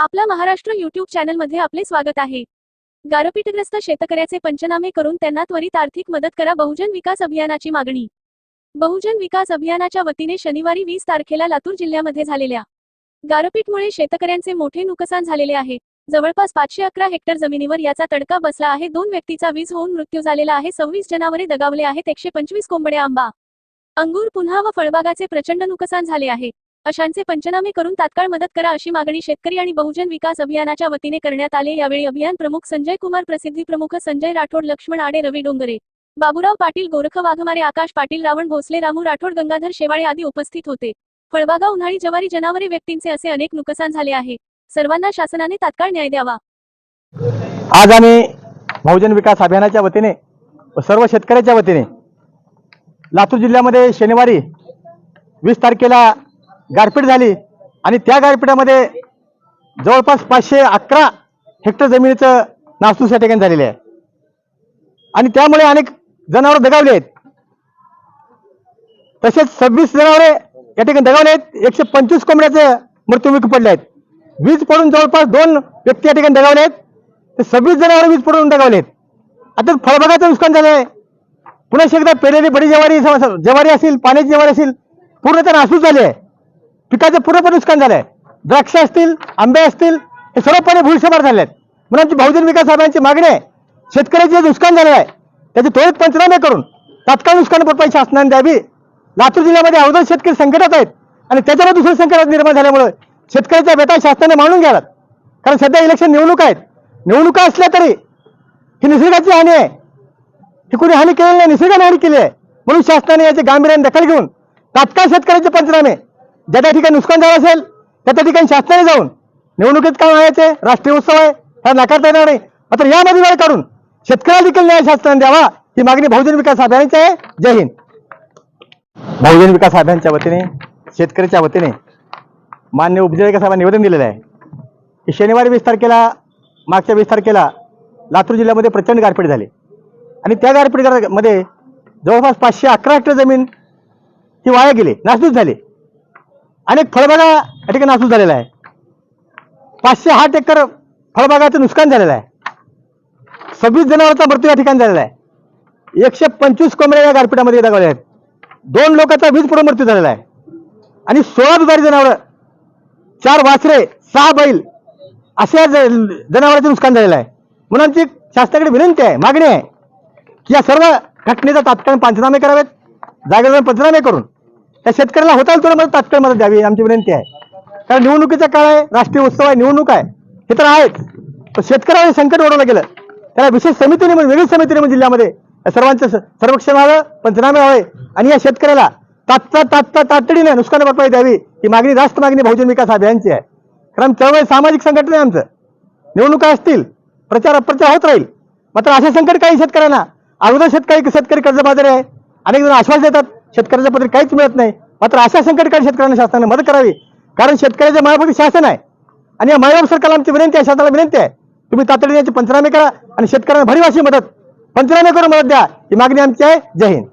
आपला महाराष्ट्र युट्यूब चॅनलमध्ये आपले स्वागत आहे. गारपीटग्रस्त शेतकऱ्याचे पंचनामे करून त्यांना त्वरित आर्थिक मदत करा बहुजन विकास अभियानाची मागणी. बहुजन विकास अभियानाच्या वतीने शनिवारी वीस तारखेला लातूर जिल्ह्यामध्ये झालेल्या गारपीटमुळे शेतकऱ्यांचे मोठे नुकसान झालेले आहे. जवळपास पाचशे अकरा हेक्टर जमिनीवर याचा तडका बसला आहे. दोन व्यक्तीचा वीज होऊन मृत्यू झालेला आहे. सव्वीस जनावरे दगावले आहेत. एकशे पंचवीस कोंबड्या आंबा अंगूर पुन्हा व फळबागाचे प्रचंड नुकसान झाले आहे. अशांचे पंचनामे करून तात्काळ मदत करा अशी मागणी शेतकरी आणि बहुजन विकास अभियानाच्या वतीने करण्यात आले. यावेळी अभियान प्रमुख संजय कुमार प्रसिद्धी प्रमुख संजय राठोड लक्ष्मण आडे रवी डोंगरे बाबूराव पाटील गोरख वाघमारे आकाश पाटील रावण भोसले रामू राठोड गंगाधर शेवाळे आदी उपस्थित होते. फळबागा उन्हाळी जवारी जनावरे व्यक्तींचे असे अनेक नुकसान झाले आहे. सर्वांना शासनाने तात्काळ न्याय द्यावा. आज आम्ही बहुजन विकास अभियानाच्या वतीने सर्व शेतकऱ्याच्या वतीने लातूर जिल्ह्यामध्ये शनिवारी वीस तारखेला गारपीट झाली आणि त्या गारपीटामध्ये जवळपास पाचशे अकरा हेक्टर जमिनीचं नासूस या ठिकाणी झालेले आहे. आणि त्यामुळे अनेक जनावरं दगावले आहेत. तसेच सव्वीस जनावरे या ठिकाणी दगावले आहेत. एकशे पंचवीस कोंबड्याचे मृत्युमुखी पडले आहेत. वीज पडून जवळपास दोन व्यक्ती या ठिकाणी दगावले आहेत. ते सव्वीस जनावर वीज पडून दगावले आहेत. आता फळबागाचं नुकसान झालं आहे पुन्हा एकदा पेरलेली बडी ज्वारी जवारी ज्वारी असेल पाण्याची ज्वारी असेल पूर्णतः नासूस झाली आहे. पिकाचं पूर्णपणे नुकसान झालं. आहे द्राक्ष असतील आंबे असतील हे सर्वपणे भूलशमार झाले आहेत म्हणून आमची बहुजन विकास अभियानाची मागणी आहे शेतकऱ्याचे जे नुकसान झालं आहे त्याचे त्वरित पंचनामे करून तात्काळ नुकसान भरपाई शासनाने द्यावी. लातूर जिल्ह्यामध्ये अवघड शेतकरी संकटात आहेत आणि त्याच्यावर दुसरे संकट निर्माण झाल्यामुळे शेतकऱ्याचा बेटा शासनाने मानून घ्यालात कारण सध्या इलेक्शन निवडणुका आहेत. निवडणुका असल्या तरी ही निसर्गाची हानी आहे. ही कोणी हानी केलेली नाही निसर्गाने हानी केली आहे. म्हणून शासनाने याची गांभीर्याने दखल घेऊन तात्काळ शेतकऱ्याचे पंचनामे ज्या त्या ठिकाणी नुकसान झालं असेल त्या त्या ठिकाणी शासनाने जाऊन निवडणुकीत काय म्हणायचे? राष्ट्रीय उत्सव आहे हा नाकारता येणार नाही. मात्र यामध्ये वेळ काढून शेतकऱ्याला देखील न्याय शासनाने द्यावा ही मागणी बहुजन विकास अभियानाची आहे. जय हिंद. बहुजन विकास अभियानच्या वतीने शेतकऱ्याच्या वतीने मान्य उपजिल्हा साहेबांनी निवेदन दिलेलं आहे की शनिवारी वीस तारखेला मागच्या वीस तारखेला लातूर जिल्ह्यामध्ये प्रचंड गारपीट झाली. आणि त्या गारपीटमध्ये जवळपास पाचशे अकरा हेक्टर जमीन ही वाया गेली नासधूस झाली. अनेक फळबागा या ठिकाणी नासधूस झालेला आहे पाचशे आठ एकर फळबागाचं नुकसान झालेलं आहे. सव्वीस जनावरांचा मृत्यू या ठिकाणी झालेला आहे. एकशे पंचवीस कोंबड्या या गारपीटामध्ये दगावल्या आहेत. दोन लोकांचा वीज पुढे मृत्यू झालेला आहे. आणि सोळा दुधारी जनावरं चार वासरे सहा बैल अशा ज- जनावरांचे नुकसान झालेलं आहे. म्हणून आमची शासनाकडे विनंती आहे मागणी आहे की या सर्व घटनेचा तात्काळ पंचनामे करावेत. जागेवर पंचनामे करून त्या शेतकऱ्याला होता थोडं मदत तात्काळ मदत द्यावी आमची विनंती आहे. कारण निवडणुकीचा काळ आहे राष्ट्रीय उत्सव आहे निवडणूक आहे. हे तर आहेच. पण शेतकऱ्याला संकट ओढवलं गेलं. त्याला विशेष समितीने वेगळी समितीने म्हणजे जिल्ह्यामध्ये या सर्वांचं सर्वेक्षण व्हावं पंचनामे व्हावे. आणि या शेतकऱ्याला तात्काळ तात्काळ तातडीने नुकसान भरपाई द्यावी ही मागणी राष्ट्र मागणी बहुजन विकास अभियानची आहे. कारण चळवळ सामाजिक संघटना आहे आमचं. निवडणुका असतील प्रचार अप्रचार होत राहील. मात्र असे संकट काही शेतकऱ्यांना अगोदर शेतकरी शेतकरी कर्जबाजारी आहे. अनेक जण आश्वास देतात शेतकऱ्याच्या पत्र काहीच मिळत नाही. मात्र अशा संकटकाळी शेतकऱ्यांना शासनाने मदत करावी. कारण शेतकऱ्याच्या मायापती शासन आहे. आणि या मायाप सरकारला आमची विनंती आहे शासनाला विनंती आहे. तुम्ही तातडीने याचे पंचनामे करा आणि शेतकऱ्यांना भरीवाशी मदत. पंचनामे करून मदत द्या. ही मागणी आमची आहे. जय हिंद.